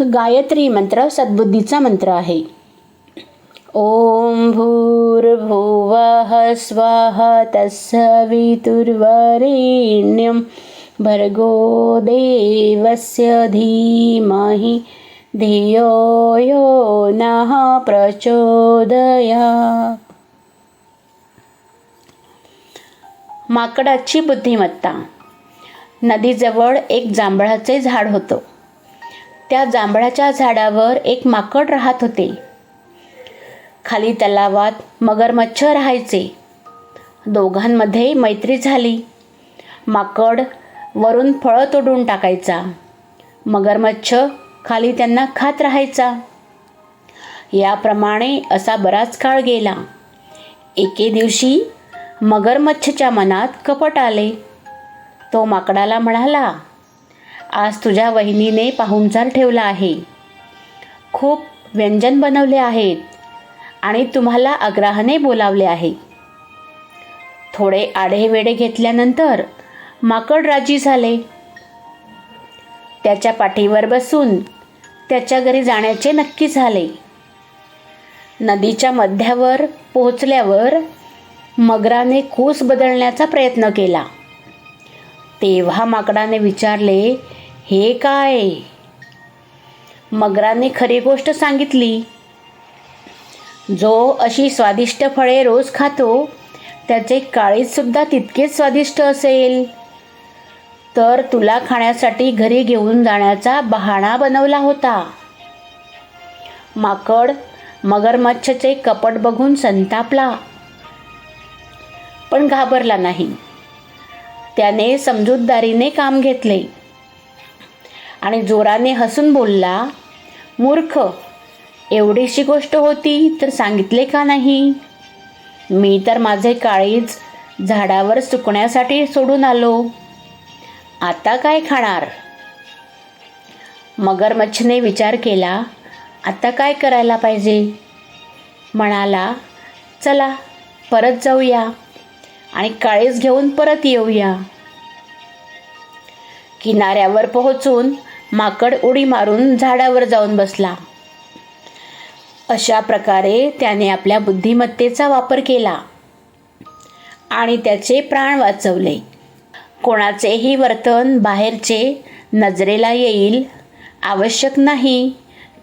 गायत्री मंत्र सद्बुद्धीचा मंत्र आहे. ओम भूर्भुवः स्वाहा तत्सवितुर्वरेण्यं भर्गो देवस्य धीमहि धियो यो नः प्रचोदया माकडाची बुद्धिमत्ता. नदीजवळ एक जांभळाचे झाड होतं. त्या जांभळाच्या झाडावर एक माकड राहत होते. खाली तलावात मगरमच्छ राहायचे. दोघांमध्ये मैत्री झाली. माकड वरून फळं तोडून टाकायचा. मगरमच्छ खाली त्यांना खात राहायचा. याप्रमाणे असा बराच काळ गेला. एके दिवशी मगरमच्छच्या मनात कपट आले. तो माकडाला म्हणाला आज तुझ्या वहिनीने पाहुणचार ठेवला आहे. खूप व्यंजन बनवले आहेत आणि तुम्हाला आग्रहाने बोलावले आहे. थोडे आढेवेढे घेतल्यानंतर माकड राजी झाले. त्याच्या पाठीवर बसून त्याच्या घरी जाण्याचे नक्की झाले. नदीच्या मध्यावर पोहोचल्यावर मगराने कूस बदलण्याचा प्रयत्न केला. तेव्हा माकडाने विचारले हे काय? मगराने खरी गोष्ट सांगितली. जो अशी स्वादिष्ट फळे रोज खातो त्याचे काळीजसुद्धा तितकेच स्वादिष्ट असेल. तर तुला खाण्यासाठी घरी घेऊन जाण्याचा बहाणा बनवला होता. माकड मगरमच्छचे कपट बघून संतापला. पण घाबरला नाही. त्याने समजूतदारीने काम घेतले. आणि जोराने हसून बोलला मूर्ख एवढीशी गोष्ट होती तर सांगितले का नाही? मी तर माझे काळीज झाडावर सुकण्यासाठी सोडून आलो. आता काय खाणार? मगरमच्छने विचार केला आता काय करायला पाहिजे? म्हणाला चला परत जाऊया आणि काळीज घेऊन परत येऊया. किनाऱ्यावर पोहोचून माकड उडी मारून झाडावर जाऊन बसला. अशा प्रकारे त्याने आपल्या बुद्धिमत्तेचा वापर केला. आणि त्याचे प्राण वाचवले. कोणाचेही वर्तन बाहेरचे नजरेला येईल. आवश्यक नाही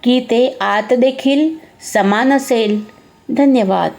की ते आत देखील समान असेल. धन्यवाद.